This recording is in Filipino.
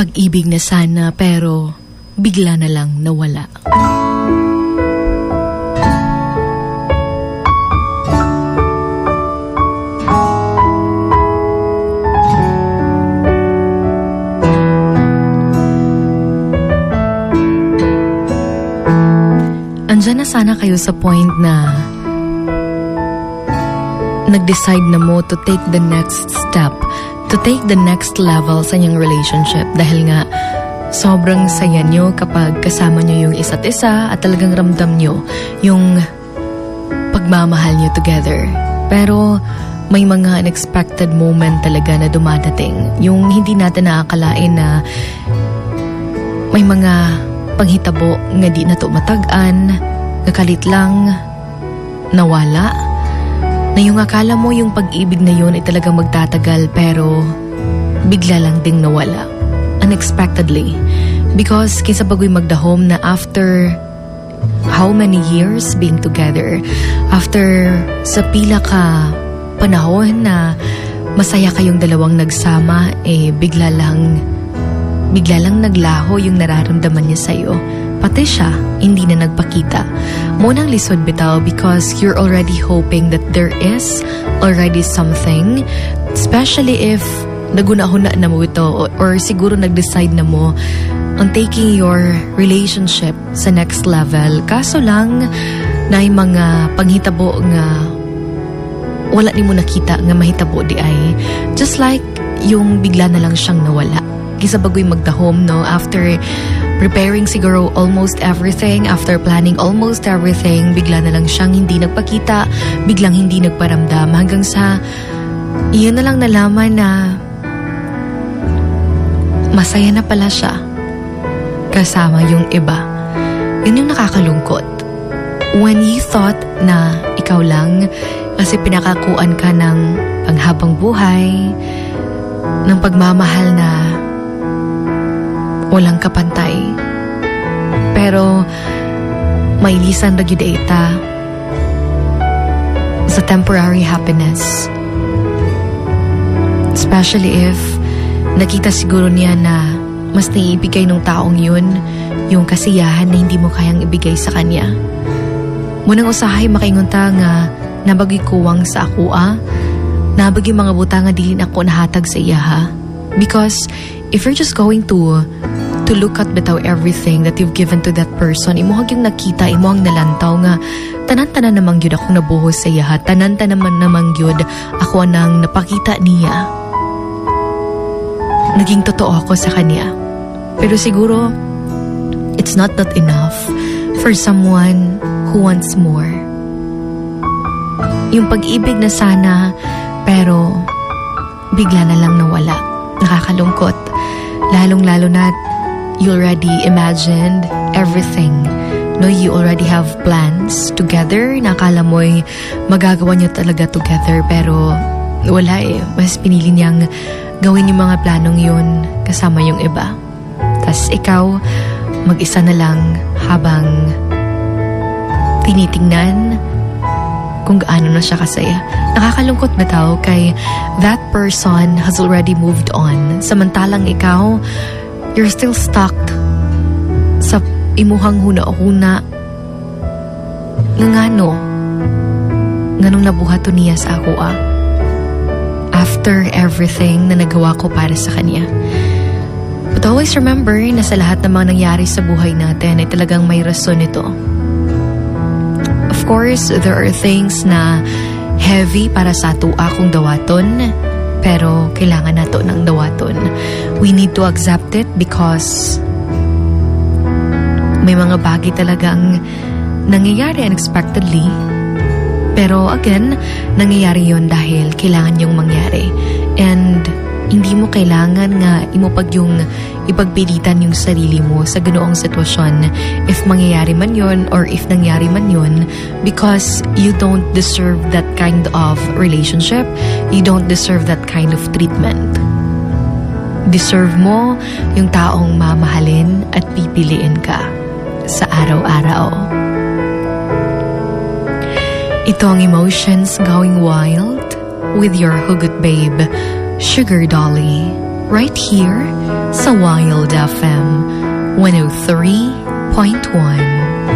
Pag-ibig na sana pero bigla na lang nawala. Andyan na sana kayo sa point na nag-decide na mo to take the next step, to take the next level sa inyong relationship dahil nga sobrang saya nyo kapag kasama nyo yung isa't isa at talagang ramdam nyo yung pagmamahal nyo together. Pero may mga unexpected moment talaga na dumadating. Yung hindi natin nakakalain na may mga panghitabo nga di na tumatagan, nakalit lang, nawala, na yung akala mo yung pag-ibig na yun ay talagang magtatagal pero bigla lang ding nawala. Unexpectedly. Because kinsa bagoy magdahom na after how many years being together, after sa pila ka panahon na masaya kayong dalawang nagsama, eh bigla lang, bigla lang naglaho yung nararamdaman niya sa'yo. Pati siya, hindi na nagpakita. Munang lisod bitaw because you're already hoping that there is already something, especially if nagunahuna na mo ito or, siguro nag-decide na mo on taking your relationship sa next level. Kaso lang, na mga panghitabo nga wala ni mo nakita nga mahitabo di ay. Just like yung bigla na lang siyang nawala. Kisa bagoy magdahom, no? After preparing siguro almost everything, after planning almost everything, bigla na lang siyang hindi nagpakita, biglang hindi nagparamdam, hanggang sa iyon na lang nalaman na masaya na pala siya kasama yung iba. Yun yung nakakalungkot. When you thought na ikaw lang kasi pinakakuan ka ng panghabang buhay, ng pagmamahal na walang kapantay. Pero mailisan ra gyud ita sa temporary happiness. Especially if nakita siguro niya na mas naiibigay ng taong yun yung kasiyahan na hindi mo kayang ibigay sa kanya. Munang usahay makaingunta nga nabagi kuwang sa ako ah, nabagi mga buta nga dilin ako nahatag sa iya ha. Because if you're just going to to look at bitaw everything that you've given to that person, imuhag yung nakita, imuhang nalantaw nga, tanan-tanan namang yun akong nabuhos sa iya tanan-tanan naman namang yun ako nang napakita niya. Naging totoo ako sa kanya. Pero siguro, it's not that enough for someone who wants more. Yung pag-ibig na sana, pero bigla na lang nawala. Nakakalungkot. Lalong-lalo na you already imagined everything. No, you already have plans together. Nakala mo'y magagawa niyo talaga together. Pero wala eh. Mas pinili niyang gawin yung mga planong yun kasama yung iba. Tapos ikaw, mag-isa na lang habang tinitingnan kung gaano na siya kasaya. Nakakalungkot ba tao kay that person has already moved on. Samantalang ikaw, you're still stuck sa imuhang huna-huna. Nga ngano, nganong nabuhat to niya sa ako ah. After everything na nagawa ko para sa kanya. But always remember na sa lahat ng mga nangyari sa buhay natin ay talagang may rason ito. Of course, there are things na heavy para sa tua kung dawaton, pero kailangan nato ng dawaton. We need to accept it because may mga bagay talagang nangyayari unexpectedly. Pero again, nangyayari yon dahil kailangan yung mangyari. And hindi mo kailangan nga imupag yung ipagpilitan yung sarili mo sa ganoong sitwasyon. If mangyayari man yon or if nangyari man yon because you don't deserve that kind of relationship you don't deserve that kind of treatment. Deserve mo yung taong mamahalin at pipiliin ka sa araw-araw. Ito ang emotions going wild with your hugot babe Sugar Dolly. Right here sa Wild FM 103.1.